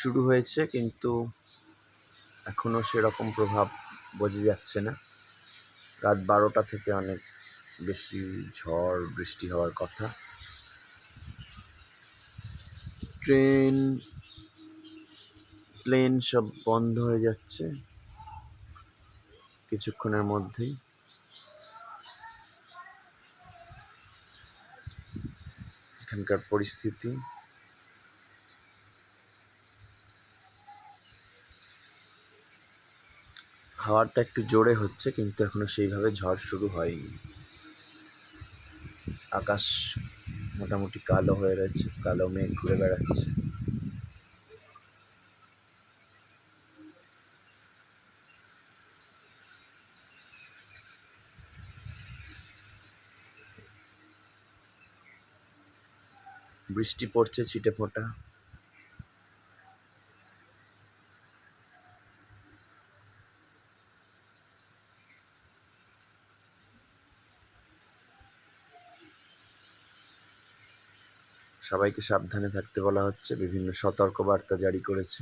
শুরু হয়েছে, কিন্তু এখনও সেরকম প্রভাব বোঝা যাচ্ছে না। রাত বারোটা থেকে অনেক বেশি ঝড়, বৃষ্টি হওয়ার কথা। ট্রেন, প্লেন সব বন্ধ হয়ে যাচ্ছে কিছুক্ষণের মধ্যেই। এখানকার পরিস্থিতি হাওয়াটা একটু জোরে হচ্ছে, কিন্তু এখনও সেইভাবে ঝড় শুরু হয়নি। আকাশ মোটামুটি কালো হয়ে রয়েছে, কালো মেঘ ঘুরে বেড়াচ্ছে। বৃষ্টি পড়ছে ছিটে ফোঁটা সবাইকে সাবধানে থাকতে বলা হচ্ছে। বিভিন্ন সতর্কবার্তা জারি করেছে।